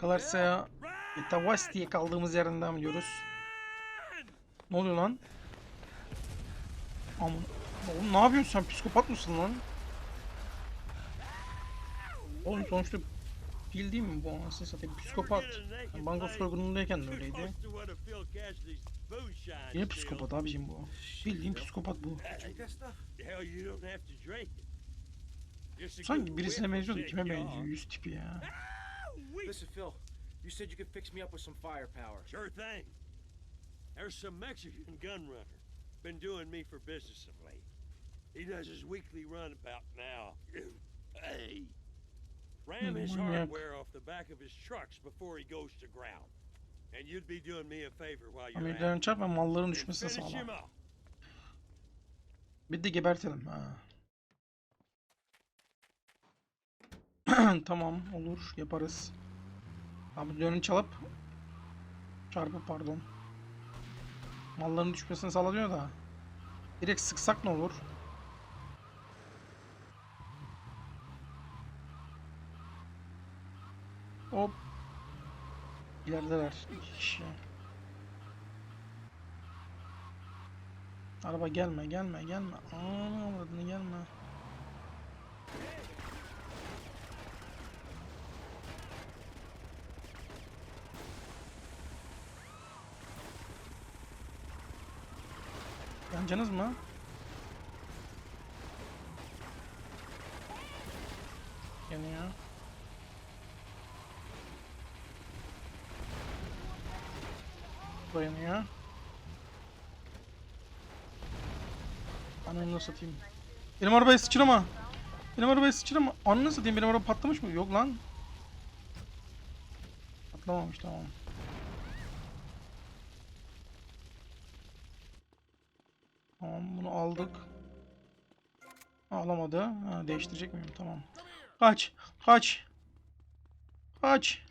Galatasaray'a Tavas diye kaldığımız yerden devam ediyoruz. Ne oluyor lan? Aman. Oğlum ne yapıyorsun sen psikopat mısın lan? Oğlum sonuçta mi bu anasını satayım psikopat. Ben banka soygunundayken de öyleydi. Yine psikopat abicim bu. Bildiğin psikopat bu. Sanki birisine benziyordu. Kime benziyor? Yüz tipi ya. Listen, Phil, you said you could fix me up with some firepower. Sure thing. There's some Mexican gun runner. Been doing me for business of late. He does his weekly run about now. hey. Ram his hardware off the back of his trucks before he goes to ground. And you'd be doing me a favor while you're at Amerika'nın çarp ve malların it. düşmesine Finish him sağla. Bir de gebertelim. Ha. tamam olur yaparız. Abi dönün çalıp çarpı pardon. Malların düşmesini sağlanıyor da. Direkt sıksak ne olur? Hop. İlerideler. İki. Araba gelme gelme gelme. Aman gelme. Yanacaksınız mı? Yanıyor. Bu da yanıyor. Ananı satayım. Benim arabaya sıçrama. Benim arabaya sıçrama. Ananı satayım benim araba patlamış mı? Yok lan. Patlamamış tamam. Tamam bunu aldık. Alamadı. Ha, değiştirecek miyim? Tamam. Kaç. Kaç. Kaç.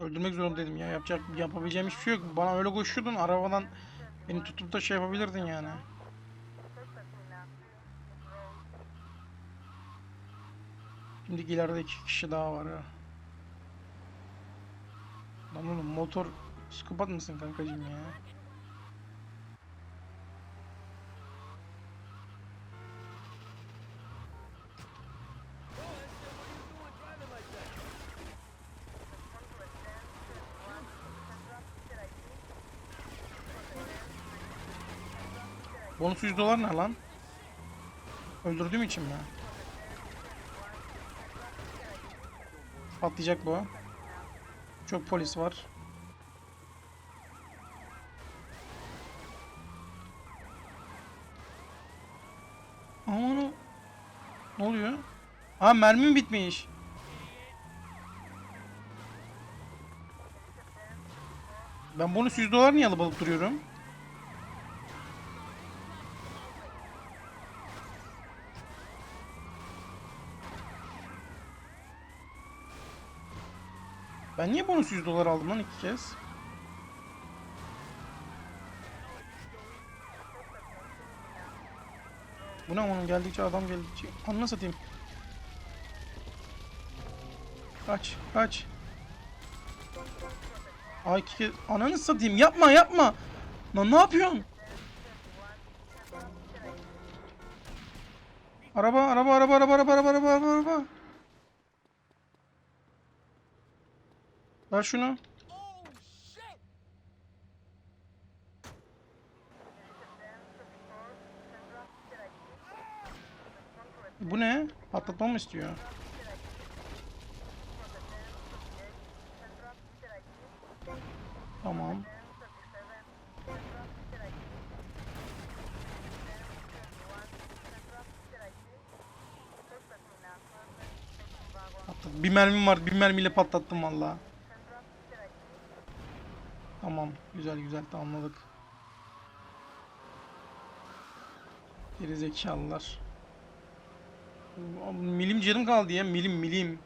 Öldürmek zorundaydım ya. Yapacak yapabileceğim hiçbir şey yok. Bana öyle koşuyordun arabadan beni tutup da şey yapabilirdin yani. Şimdi ileride iki kişi daha var ya. Lan oğlum motor psikopat mısın kankacığım ya? Bonus 100 dolar ne lan? Öldürdüğüm için mi? Patlayacak bu. Çok polis var. Aman o- Ne oluyor? Ha mermim bitmiş. Ben bonus 100 dolar niye alıp alıp duruyorum? Ben niye bonus 100 dolar aldım lan iki kez? Bu ne onun geldikçe adam geldikçe anla satayım. Kaç kaç. Ay iki kez ananı satayım yapma yapma. Lan ne yapıyorsun? Araba araba araba araba araba araba araba araba Ver şunu. Bu ne? Patlatma mı istiyor? Tamam. Bir mermim var. Bir mermiyle patlattım valla. Tamam. Güzel güzel tamamladık. Geri zekalılar. Milim canım kaldı ya. Milim milim.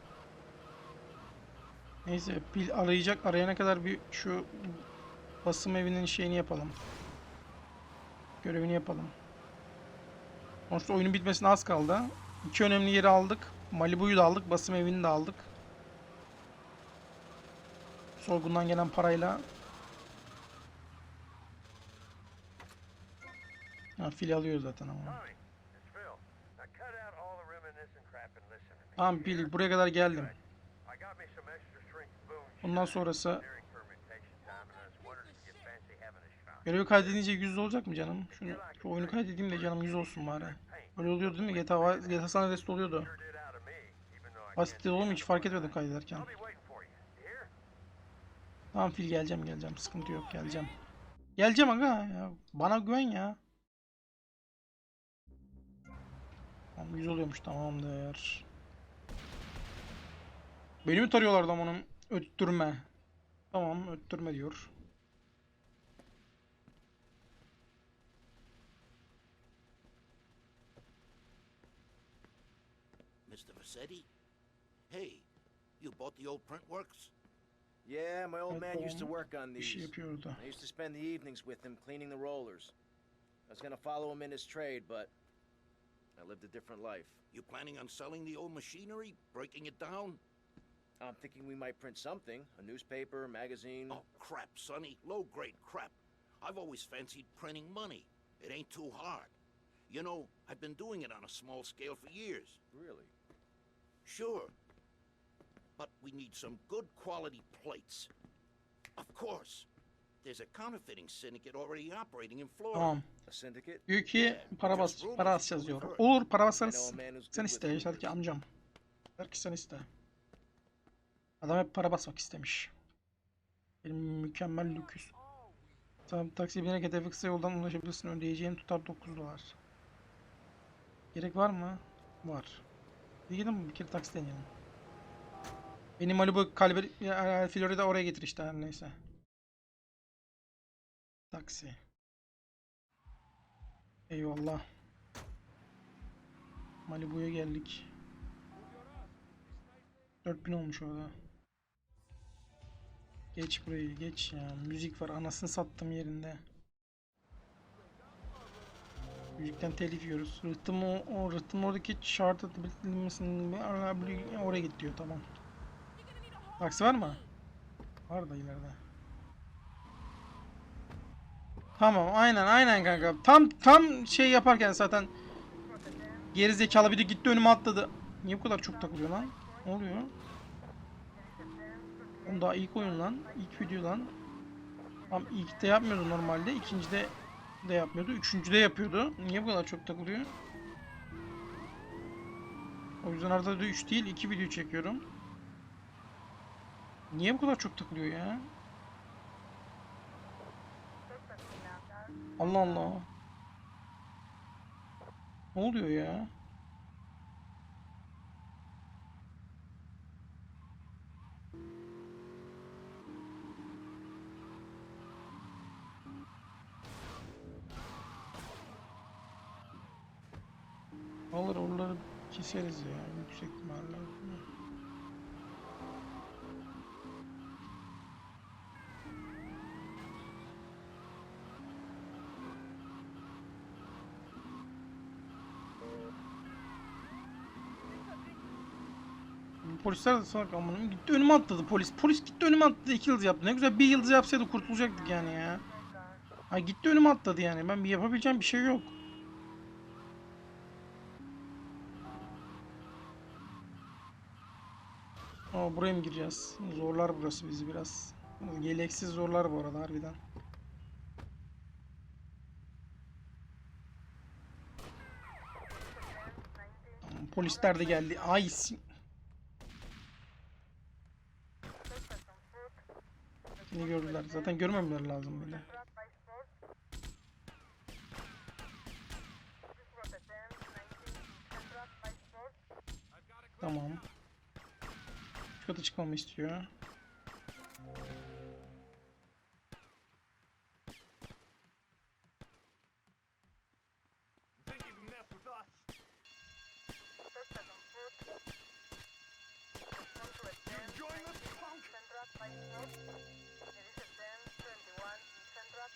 Neyse pil arayacak. Arayana kadar bir şu basım evinin şeyini yapalım. Görevini yapalım. Sonuçta oyunun bitmesine az kaldı. İki önemli yeri aldık. Malibu'yu da aldık. Basım evini de aldık. Soygundan gelen parayla. Ha, fil alıyor zaten ama. Tamam Bil buraya kadar geldim. Bundan sonrası görevi kaydedince 100 olacak mı canım? Şunu şu oyunu kaydedeyim de canım 100 olsun bari. Öyle oluyordu değil mi? GTA, GTA San Andreas'te oluyordu. Basit oğlum hiç fark etmedim kaydederken. Tamam Fil geleceğim geleceğim. Sıkıntı yok geleceğim. Geleceğim aga ya. Bana güven ya. Tamam 100 oluyormuş tamamdır. Beni mi tarıyorlardı ama onun öttürme. Tamam öttürme diyor. Mr. Vassetti? Hey, you bought the old print works? Yeah, my old man used to work on these. şey yapıyordu. I used to spend the evenings with him cleaning the rollers. I was gonna follow him in his trade, but I lived a different life. You planning on selling the old machinery, breaking it down? I'm thinking we might print something a newspaper, magazine. Oh, crap, Sonny. Low grade crap. I've always fancied printing money. It ain't too hard. You know, I've been doing it on a small scale for years. Really? Sure. But we need some good quality plates. Of course. There's a counterfeiting syndicate already operating in Florida. Tamam. A syndicate? Diyor ki para bas para basacağız diyor. Olur para basarız. Sen iste yeter ki amcam. Yeter ki sen iste. Adam hep para basmak istemiş. Benim mükemmel lüküs. Tamam taksi binerek hedefe kısa yoldan ulaşabilirsin. Ödeyeceğin tutar 9 dolar. Gerek var mı? Var. Bir gidelim bir kere taksi deneyelim. Beni Malibu ya, Florida oraya getir işte her neyse. Taksi. Eyvallah. Malibu'ya geldik. 4000 olmuş orada. Geç burayı geç ya. Müzik var anasını sattım yerinde. Müzikten telif yiyoruz. Rıhtım o, o rıhtım oradaki şartı bilmesinin oraya git diyor tamam. Taksi var mı? Var da ileride. Tamam aynen aynen kanka. Tam tam şey yaparken zaten geri zekalı biri gitti önüme atladı. Niye bu kadar çok takılıyor lan? Ne oluyor? Oğlum daha ilk oyun lan. ilk video lan. Tam ilkte yapmıyordu normalde. ikincide de yapmıyordu. Üçüncüde yapıyordu. Niye bu kadar çok takılıyor? O yüzden arada da 3 değil 2 video çekiyorum. Niye bu kadar çok takılıyor ya? Allah Allah. Ne oluyor ya? Alır oraları keseriz ya Polisler de salak amına gitti önüme atladı polis. Polis gitti önüme atladı iki yıldız yaptı. Ne güzel bir yıldız yapsaydı kurtulacaktık yani ya. Ha gitti önüme atladı yani. Ben bir yapabileceğim bir şey yok. Aa, buraya mı gireceğiz? Zorlar burası bizi biraz. Yeleksiz zorlar bu arada harbiden. Polisler de geldi. Ay Seni gördüler. Zaten görmemeleri lazım bile. Tamam. Şu kata çıkmamı istiyor.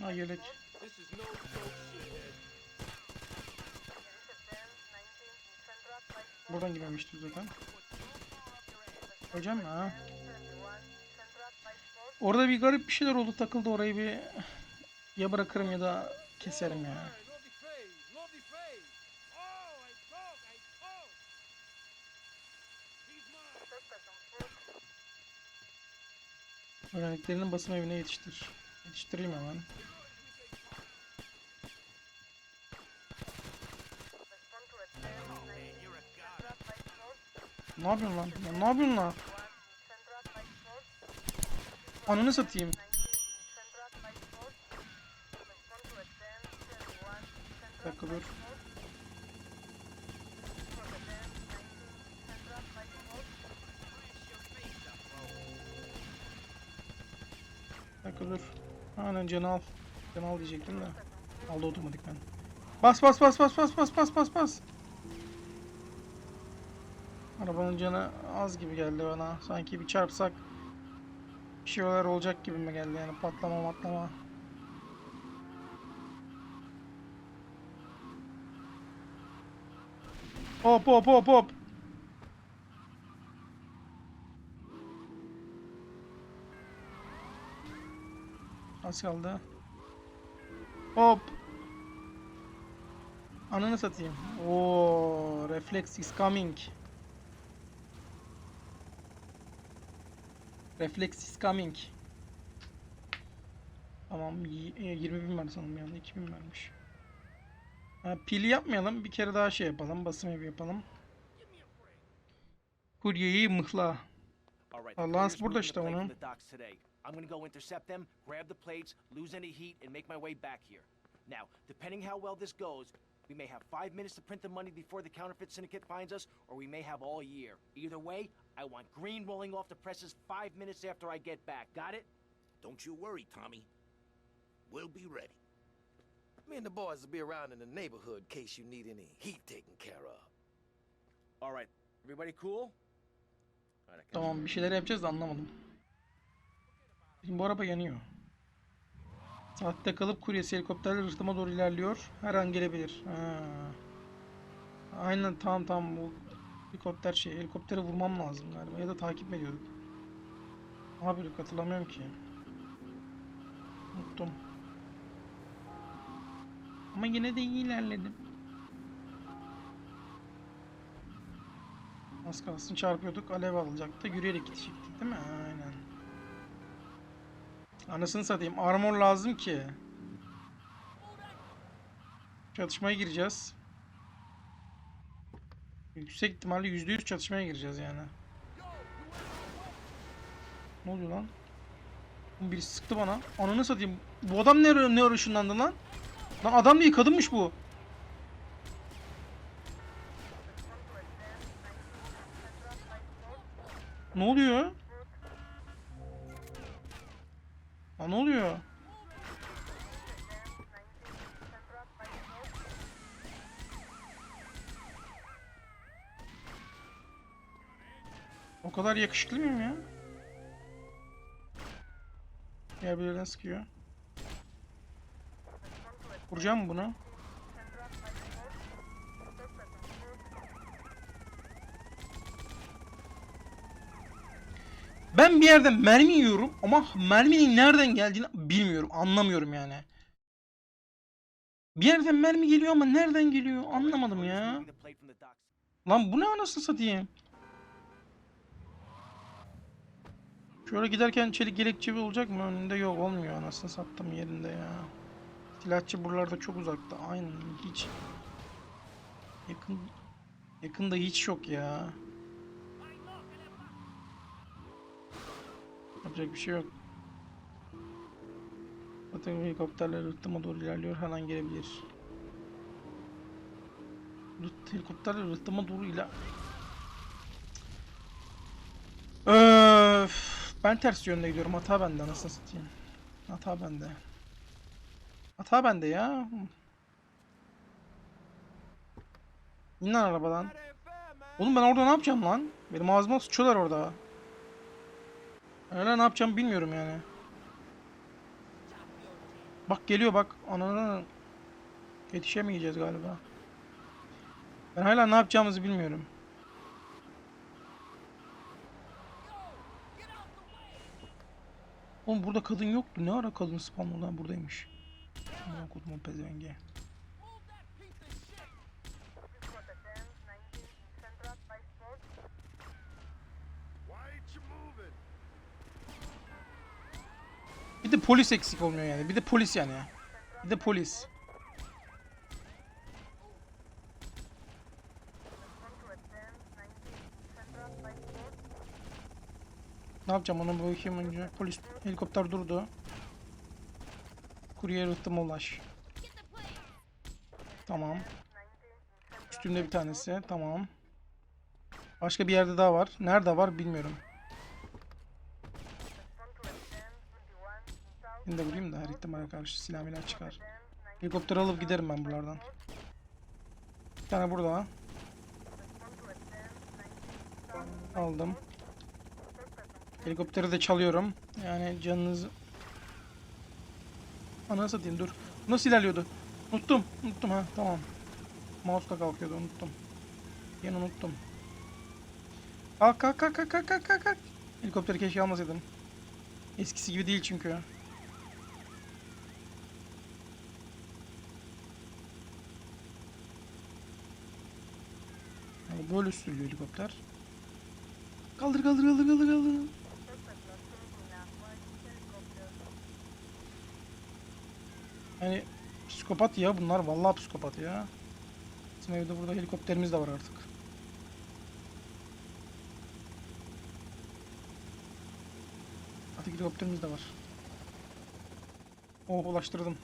Ha yelek. Buradan girmemişti zaten. Hocam ha. Orada bir garip bir şeyler oldu takıldı orayı bir ya bırakırım ya da keserim ya. Öğrendiklerini basım evine yetiştir. Yetiştireyim hemen. Ne yapıyorsun lan? Ya ne yapıyorsun lan? Ananı satayım. Bir dur. Bir dur. Aynen canı al. Canı al diyecektim de. Aldı otomatik ben. Bas bas bas bas bas bas bas bas bas. Arabanın canı az gibi geldi bana. Sanki bir çarpsak bir şeyler olacak gibi mi geldi yani patlama matlama. Hop hop hop hop. Az kaldı. Hop. Ananı satayım. Oo, reflex is coming. Reflex is coming. Tamam, y- e, 20 bin var sanırım yani 2000 vermiş. Ha, pili yapmayalım, bir kere daha şey yapalım, basım evi yapalım. Kuryeyi mıhla. Lance burada işte onun. From the docks today. I'm gonna go intercept them, grab the plates, lose any heat, and make my way back here. Now, depending how well this goes, we may have five minutes to print the money before the counterfeit syndicate finds us, or we may have all year. Either way, I want green rolling off the presses five minutes after I get back. Got it? Don't you worry, Tommy. We'll be ready. Me and the boys will be around in the neighborhood in case you need any heat taken care of. All right, everybody cool? All right, Tamam, bir şeyler yapacağız da anlamadım. Şimdi bu araba yanıyor. Saatte kalıp kuryesi helikopterle rıhtıma doğru ilerliyor. Her an gelebilir. Ha. Aynen tamam tamam bu helikopter şey helikoptere vurmam lazım galiba ya da takip mi ediyorduk? Abi hatırlamıyorum ki. Unuttum. Ama yine de iyi ilerledim. Az kalsın çarpıyorduk. Alev alacaktı. Yürüyerek gidecektik değil mi? Aynen. Anasını satayım. Armor lazım ki. Çatışmaya gireceğiz. Yüksek ihtimalle %100 çatışmaya gireceğiz yani. Ne oluyor lan? Birisi sıktı bana. Ananı satayım. Bu adam ne, ne ışınlandı lan? Lan adam değil kadınmış bu. Ne oluyor? Lan ne oluyor? O kadar yakışıklı mıyım ya? Diğer birilerine sıkıyor. Vuracağım bunu? Ben bir yerden mermi yiyorum ama merminin nereden geldiğini bilmiyorum, anlamıyorum yani. Bir yerden mermi geliyor ama nereden geliyor anlamadım ya. Lan bu ne anasını satayım? Şöyle giderken çelik yelek çivi olacak mı? Önünde yok olmuyor anasını sattım yerinde ya. Silahçı buralarda çok uzakta. Aynen hiç. Yakın. Yakında hiç yok ya. Yapacak bir şey yok. Zaten helikopterler rıhtıma doğru ilerliyor. Her an gelebilir. Rıht, helikopterler rıhtıma doğru iler... Ben ters yönde gidiyorum. Hata bende anasını satayım. Hata bende. Hata bende ya. İn lan arabadan. Oğlum ben orada ne yapacağım lan? Benim ağzıma sıçıyorlar orada. Öyle ne yapacağım bilmiyorum yani. Bak geliyor bak. Ananı yetişemeyeceğiz galiba. Ben hala ne yapacağımızı bilmiyorum. Oğlum burada kadın yoktu. Ne ara kadın spawn olan buradaymış. Aman kodum pezevenge. Bir de polis eksik olmuyor yani. Bir de polis yani. Bir de polis. Ne yapacağım ona bakayım önce. Polis helikopter durdu. Kurye rıhtıma ulaş. Tamam. Üstümde bir tanesi. Tamam. Başka bir yerde daha var. Nerede var bilmiyorum. Şimdi de vurayım da her ihtimale karşı silah milah çıkar. Helikopter alıp giderim ben buralardan. Bir tane burada. Aldım. Helikopteri de çalıyorum. Yani canınız... Ana satayım dur. Nasıl ilerliyordu? Unuttum. Unuttum ha tamam. Mouse da kalkıyordu unuttum. Yine unuttum. Kalk kalk kalk kalk kalk kalk kalk. Helikopteri keşke almasaydım. Eskisi gibi değil çünkü. Yani böyle sürüyor helikopter. Kaldır kaldır kaldır kaldır kaldır. Yani psikopat ya bunlar vallahi psikopat ya. Bizim evde burada helikopterimiz de var artık. Artık helikopterimiz de var. Oh ulaştırdım.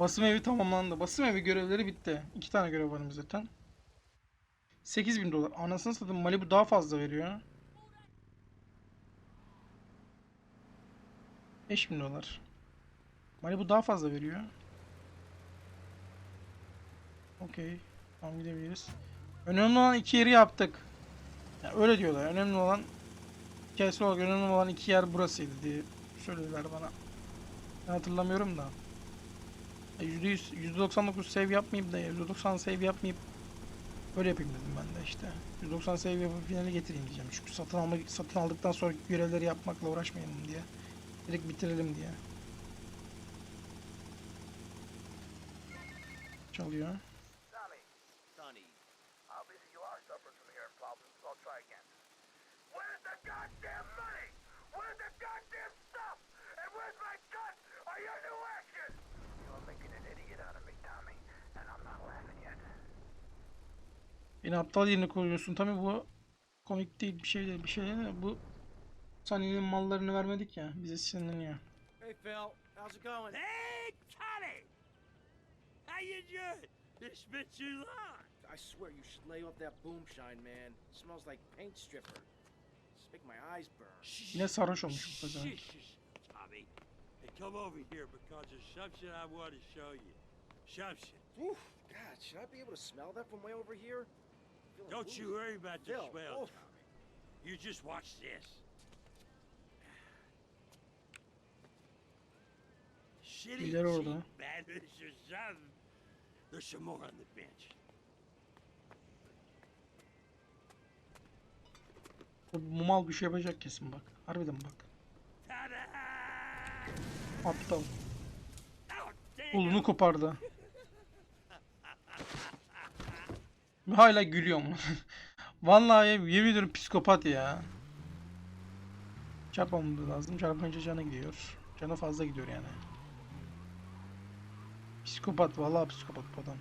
Basım evi tamamlandı. Basım evi görevleri bitti. İki tane görev var zaten. 8000 dolar. Anasını satayım Malibu daha fazla veriyor. 5000 dolar. Malibu daha fazla veriyor. Okey. Tamam gidebiliriz. Önemli olan iki yeri yaptık. Ya öyle diyorlar. Önemli olan hikayesi olarak önemli olan iki yer burasıydı diye söylediler bana. Ben hatırlamıyorum da. E, %100, %99 save yapmayıp da %90 save yapmayıp Öyle yapayım dedim ben de işte. 190 save yapıp finale getireyim diyeceğim. Çünkü satın alma satın aldıktan sonra görevleri yapmakla uğraşmayalım diye. Direkt bitirelim diye. Çalıyor. Beni aptal yerine koyuyorsun. Tabii bu komik değil bir şey değil bir şey değil de bu Sunny'nin mallarını vermedik ya bize sinirleniyor. Hey, Phil. How's it going? Hey, Tony! How you doing? It's been too long. I swear you should lay off that boom shine, man. smells like paint stripper. It's making my eyes burn. Yine sarhoş olmuş bu pezevenk. Tommy. Hey, come over here because there's something I want to show you. Something. Oof, God, should I be able to smell that from way over here? Don't woozy. you worry about the Phil, smell, oof. Tommy. You just watch this. Shitty İleri orada. something. There's some more on the bench. Bu mal bir şey yapacak kesin bak. Harbiden bak. Aptal. Kolunu kopardı. Hala gülüyor mu? Vallahi yemin ediyorum psikopat ya. Çarpmamamız lazım. Çarpınca canı gidiyor. Canı fazla gidiyor yani. Psikopat vallahi psikopat bu adam.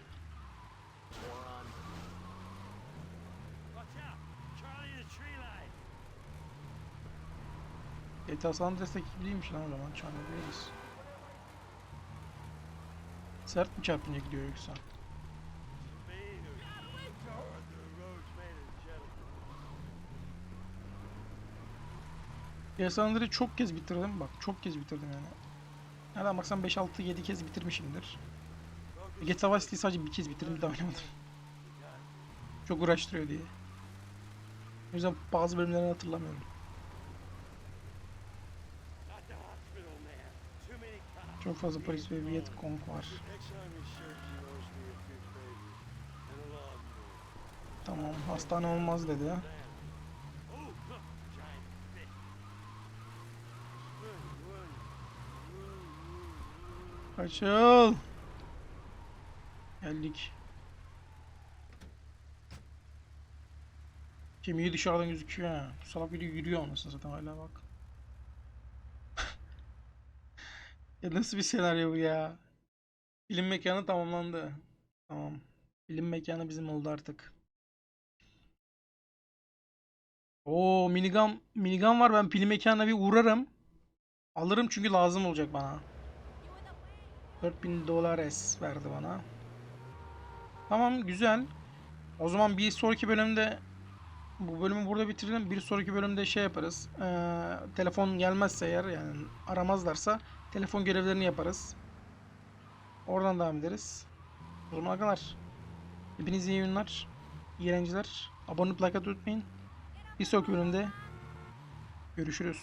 GTA San Andreas'taki gibi değilmiş lan o zaman. Çarpma değiliz. Sert mi çarpınca gidiyor yoksa? Andreas'ı çok kez bitirdim. Bak çok kez bitirdim yani. Nereden baksan 5 6 7 kez bitirmişimdir. GTA Vice sadece bir kez bitirdim daha oynamadım. Çok uğraştırıyor diye. O yüzden bazı bölümlerini hatırlamıyorum. Çok fazla polis ve var. A lot more. Tamam hastane olmaz dedi. Kaçıl. Geldik. Kemiği dışarıdan gözüküyor. Bu salak biri yürüyor anasını zaten hala bak. ya nasıl bir senaryo bu ya? Film mekanı tamamlandı. Tamam. Film mekanı bizim oldu artık. Oo minigun minigun var ben film mekanına bir uğrarım. Alırım çünkü lazım olacak bana. 4000 dolar es verdi bana. Tamam güzel. O zaman bir sonraki bölümde bu bölümü burada bitirelim. Bir sonraki bölümde şey yaparız. Ee, telefon gelmezse eğer yani aramazlarsa telefon görevlerini yaparız. Oradan devam ederiz. O zamana kadar. Hepinize iyi günler. İyi eğlenceler. Abone olup like unutmayın. Bir sonraki bölümde görüşürüz.